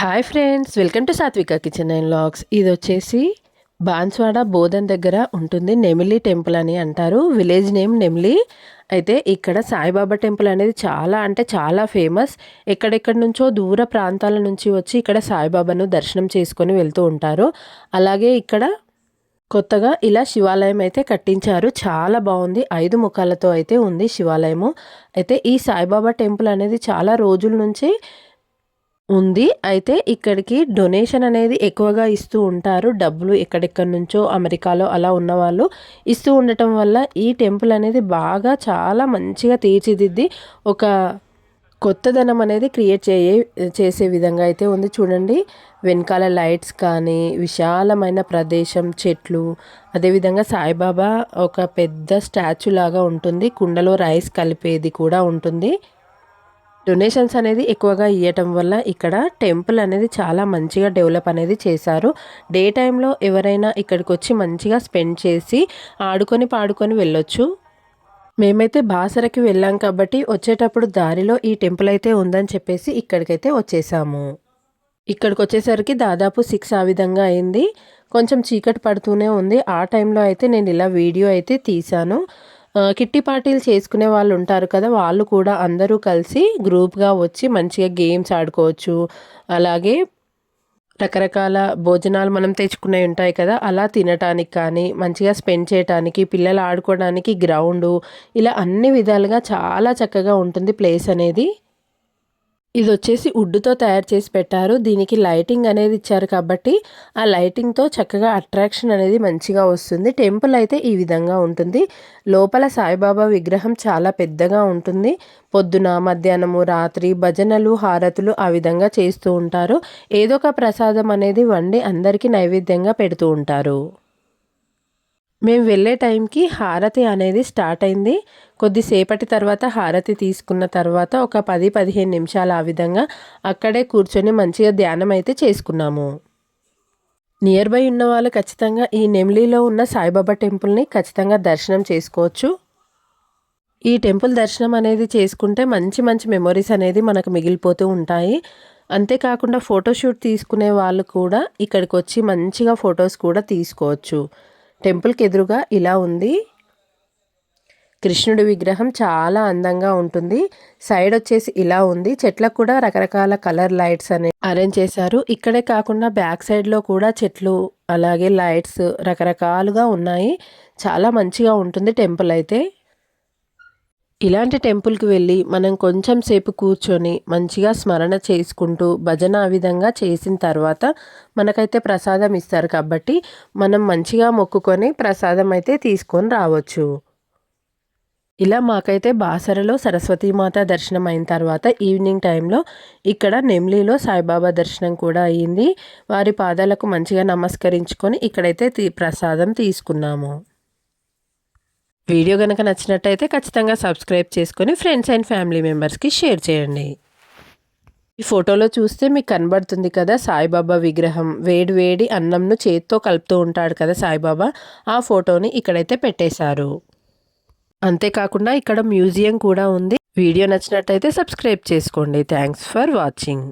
Hi friends welcome to Satvika kitchen and logs ఇది వచ్చేసి బాన్స్వాడ బోధన్ దగ్గర ఉంటుంది నెమిలి టెంపుల్ అని అంటారు. Village name Nemili. అయితే ఇక్కడ సాయిబాబా టెంపుల్ అనేది చాలా అంటే చాలా ఫేమస్. ఎక్కడెక్కడి నుంచో దూర ప్రాంతాల నుంచి వచ్చి ఇక్కడ సాయిబాబాను దర్శనం చేసుకొని వెళ్తూ ఉంటారు. అలాగే ఇక్కడ కొత్తగా ఇలా శివాలయం అయితే కట్టించారు. చాలా బాగుంది. ఐదు ముఖాలతో అయితే ఉంది శివాలయము. అయితే ఈ సాయిబాబా టెంపుల్ అనేది చాలా రోజుల నుంచి ఉంది. అయితే ఇక్కడికి డొనేషన్ అనేది ఎక్కువగా ఇస్తూ ఉంటారు. డబ్బులు ఎక్కడెక్కడి నుంచో అమెరికాలో అలా ఉన్నవాళ్ళు ఇస్తూ ఉండటం వల్ల ఈ టెంపుల్ అనేది బాగా చాలా మంచిగా తీర్చిదిద్ది ఒక కొత్తదనం అనేది క్రియేట్ చేయే చేసే విధంగా అయితే ఉంది. చూడండి వెనకాల లైట్స్ కానీ విశాలమైన ప్రదేశం చెట్లు అదేవిధంగా సాయిబాబా ఒక పెద్ద స్టాచ్యూ లాగా ఉంటుంది. కుండలో రైస్ కలిపేది కూడా ఉంటుంది. డొనేషన్స్ అనేది ఎక్కువగా ఇవ్వటం వల్ల ఇక్కడ టెంపుల్ అనేది చాలా మంచిగా డెవలప్ అనేది చేశారు. డే టైంలో ఎవరైనా ఇక్కడికి వచ్చి మంచిగా స్పెండ్ చేసి ఆడుకొని పాడుకొని వెళ్ళొచ్చు. మేమైతే బాసరకి వెళ్ళాం కాబట్టి వచ్చేటప్పుడు దారిలో ఈ టెంపుల్ అయితే ఉందని చెప్పేసి ఇక్కడికైతే వచ్చేసాము. ఇక్కడికి వచ్చేసరికి దాదాపు సిక్స్ ఆ విధంగా అయింది. కొంచెం చీకటి పడుతూనే ఉంది. ఆ టైంలో అయితే నేను ఇలా వీడియో అయితే తీశాను. కిట్టి పార్టీలు చేసుకునే వాళ్ళు ఉంటారు కదా వాళ్ళు కూడా అందరూ కలిసి గ్రూప్గా వచ్చి మంచిగా గేమ్స్ ఆడుకోవచ్చు. అలాగే రకరకాల భోజనాలు మనం తెచ్చుకునే ఉంటాయి కదా అలా తినటానికి కానీ మంచిగా స్పెండ్ చేయటానికి పిల్లలు ఆడుకోవడానికి గ్రౌండు ఇలా అన్ని విధాలుగా చాలా చక్కగా ఉంటుంది ప్లేస్ అనేది. ఇది వచ్చేసి వుడ్తో తయారు చేసి పెట్టారు. దీనికి లైటింగ్ అనేది ఇచ్చారు కాబట్టి ఆ లైటింగ్తో చక్కగా అట్రాక్షన్ అనేది మంచిగా వస్తుంది. టెంపుల్ అయితే ఈ విధంగా ఉంటుంది. లోపల సాయిబాబా విగ్రహం చాలా పెద్దగా ఉంటుంది. పొద్దున మధ్యాహ్నము రాత్రి భజనలు హారతులు ఆ విధంగా చేస్తూ ఉంటారు. ఏదో ఒక ప్రసాదం అనేది వండి అందరికీ నైవేద్యంగా పెడుతూ ఉంటారు. మేము వెళ్ళే టైంకి హారతి అనేది స్టార్ట్ అయింది. కొద్దిసేపటి తర్వాత హారతి తీసుకున్న తర్వాత ఒక పది పదిహేను నిమిషాలు ఆ విధంగా అక్కడే కూర్చొని మంచిగా ధ్యానం అయితే చేసుకున్నాము. నియర్ బై ఉన్న వాళ్ళు ఖచ్చితంగా ఈ నెమ్లీలో ఉన్న సాయిబాబా టెంపుల్ని ఖచ్చితంగా దర్శనం చేసుకోవచ్చు. ఈ టెంపుల్ దర్శనం అనేది చేసుకుంటే మంచి మంచి మెమొరీస్ అనేది మనకు మిగిలిపోతూ ఉంటాయి. అంతేకాకుండా ఫోటోషూట్ తీసుకునే వాళ్ళు కూడా ఇక్కడికి వచ్చి మంచిగా ఫొటోస్ కూడా తీసుకోవచ్చు. టెంపుల్కి ఎదురుగా ఇలా ఉంది. కృష్ణుడి విగ్రహం చాలా అందంగా ఉంటుంది. సైడ్ వచ్చేసి ఇలా ఉంది. చెట్లకు కూడా రకరకాల కలర్ లైట్స్ అనే అరేంజ్ చేశారు. ఇక్కడే కాకుండా బ్యాక్ సైడ్లో కూడా చెట్లు అలాగే లైట్స్ రకరకాలుగా ఉన్నాయి. చాలా మంచిగా ఉంటుంది టెంపుల్ అయితే. ఇలాంటి టెంపుల్కి వెళ్ళి మనం కొంచెం సేపు కూర్చొని మంచిగా స్మరణ చేసుకుంటూ భజన ఆ విధంగా చేసిన తర్వాత మనకైతే ప్రసాదం ఇస్తారు కాబట్టి మనం మంచిగా మొక్కుకొని ప్రసాదం అయితే తీసుకొని రావచ్చు. ఇలా మాకైతే బాసరలో సరస్వతీమాత దర్శనం అయిన తర్వాత ఈవినింగ్ టైంలో ఇక్కడ నెమ్లీలో సాయిబాబా దర్శనం కూడా అయ్యింది వారి పాదాలకు మంచిగా నమస్కరించుకొని ఇక్కడైతే ప్రసాదం తీసుకున్నాము. వీడియో కనుక నచ్చినట్టయితే ఖచ్చితంగా సబ్స్క్రైబ్ చేసుకొని ఫ్రెండ్స్ అండ్ ఫ్యామిలీ మెంబర్స్కి షేర్ చేయండి. ఈ ఫోటోలో చూస్తే మీకు కనబడుతుంది కదా సాయిబాబా విగ్రహం. వేడి వేడి అన్నంను చేత్తో కలుపుతూ ఉంటాడు కదా సాయిబాబా. ఆ ఫోటోని ఇక్కడైతే పెట్టేశారు. అంతేకాకుండా ఇక్కడ మ్యూజియం కూడా ఉంది. వీడియో నచ్చినట్టయితే సబ్స్క్రైబ్ చేసుకోండి. Thanks for watching.